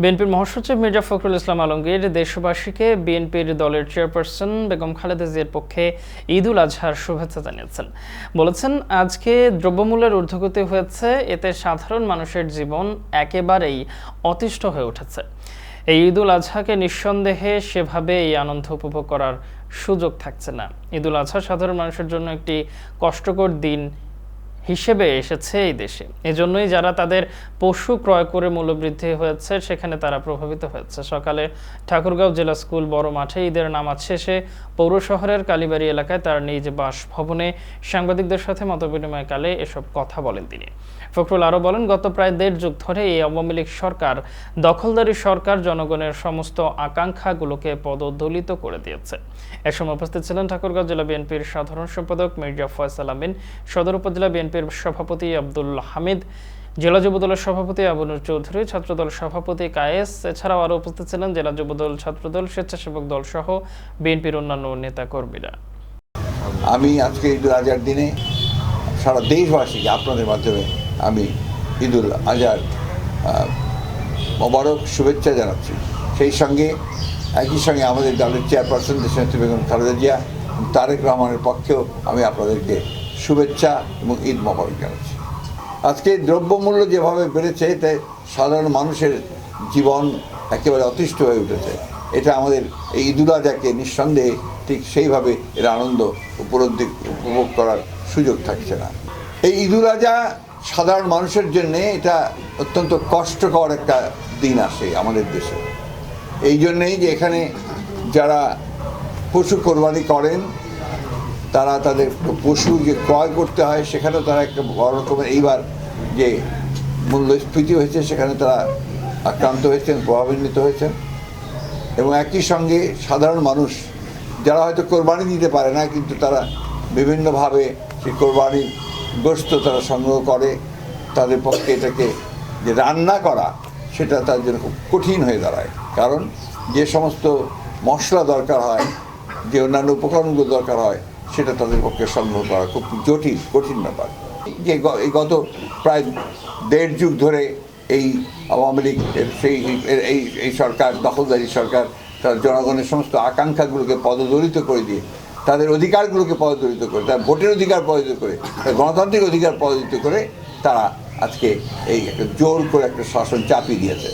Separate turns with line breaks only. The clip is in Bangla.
বিএনপির মহাসচিব মির্জা ফখরুল ইসলাম আলমগীর দেশবাসীকে বিএনপির দলের চেয়ারপারসন বেগম খালেদা জিয়ার পক্ষে ঈদ উল আজহার শুভেচ্ছা জানিয়েছেন। বলেছেন, আজকে দ্রব্যমূল্যের ঊর্ধ্বগতি হয়েছে, এতে সাধারণ মানুষের জীবন একেবারেই অতিষ্ঠ হয়ে উঠেছে। এই ঈদ উল আজহাকে নিঃসন্দেহে সেভাবে এই আনন্দ উপভোগ করার সুযোগ থাকছে না। ঈদ উল আজহা সাধারণ মানুষের জন্য একটি কষ্টকর দিন হিসেবে এসেছে এই দেশে। এজন্যই যারা তাদের পশু ক্রয় করে মূল্যবৃদ্ধি হয়েছে, সেখানে তারা প্রভাবিত হয়েছে। সকালে ঠাকুরগাঁও জেলা স্কুল বড় মাঠে ঈদের নামাজ শেষে পৌর শহরের কালীবাড়ি এলাকায় তার নিজ বাসভবনে সাংবাদিকদের সাথে মতবিনিময়কালে এসব কথা বলেন তিনি। ফখরুল আরও বলেন, গত প্রায় দেড় যুগ ধরে এই আওয়ামী লীগ সরকার দখলদারি সরকার জনগণের সমস্ত আকাঙ্ক্ষাগুলোকে পদদলিত করে দিয়েছে। এ সময় উপস্থিত ছিলেন ঠাকুরগাঁও জেলা বিএনপির সাধারণ সম্পাদক মির্জা ফয়সাল আমিন, সদর উপজেলা বিএনপির সভাপতি আব্দুল হামিদ, জেলা যুবদলের সভাপতি আবুনুর চৌধুরী, ছাত্রদল সভাপতি কায়েস। এছাড়াও আরও উপস্থিত ছিলেন জেলা যুবদল, ছাত্রদল, স্বেচ্ছাসেবক দল সহ বিএনপির অন্যান্য নেতা কর্মীরা
আমি আজকে ঈদুল আজহার দিনে সারা দেশবাসীকে আপনাদের মাধ্যমে আমি ঈদুল আজহার মোবারক শুভেচ্ছা জানাচ্ছি। সেই সঙ্গে, একই সঙ্গে আমাদের দলের চেয়ারপারসন দেশনেত্রী বেগম খালেদা জিয়া তারেক রহমানের পক্ষেও আমি আপনাদেরকে শুভেচ্ছা এবং ঈদ মোবারক জানাচ্ছি। আজকে দ্রব্যমূল্য যেভাবে বেড়েছে, এতে সাধারণ মানুষের জীবন একেবারে অতিষ্ঠ হয়ে উঠেছে। এটা আমাদের এই ঈদুল আজহাকে নিঃসন্দেহে ঠিক সেইভাবে এর আনন্দ উপলব্ধি, উপভোগ করার সুযোগ থাকছে না। এই ঈদুল আজহা সাধারণ মানুষের জন্যে এটা অত্যন্ত কষ্টকর একটা দিন আসে আমাদের দেশে। এই জন্যেই যে এখানে যারা পশু কোরবানি করেন তারা তাদের পশু যে ক্রয় করতে হয়, সেখানেও তারা একটা বড় রকমের এইবার যে মূল্যস্ফীতি হয়েছে, সেখানে তারা আক্রান্ত হয়েছেন প্রভাবান্বিত হয়েছেন। এবং একই সঙ্গে সাধারণ মানুষ, যারা হয়তো কোরবানি দিতে পারে না, কিন্তু তারা বিভিন্নভাবে সেই কোরবানির গোস্ত তারা সংগ্রহ করে। তাদের পক্ষে এটাকে যে রান্না করা, সেটা তার জন্য খুব কঠিন হয়ে দাঁড়ায়। কারণ যে সমস্ত মশলা দরকার হয়, যে অন্যান্য উপকরণগুলো দরকার হয় সেটা তাদের পক্ষে সংগ্রহ করা খুব জটিল, কঠিন ব্যাপার। যে এই গত প্রায় দেড় যুগ ধরে এই আওয়ামী লীগ সেই এই এই সরকার, দখলদারি সরকার, তার জনগণের সমস্ত আকাঙ্ক্ষাগুলোকে পদদলিত করে দিয়ে, তাদের অধিকারগুলোকে পদদলিত করে, তার ভোটের অধিকার পদদলিত করে, তার গণতান্ত্রিক অধিকার পদদলিত করে তারা আজকে এই জোর করে একটা শাসন চাপিয়ে দিয়েছে।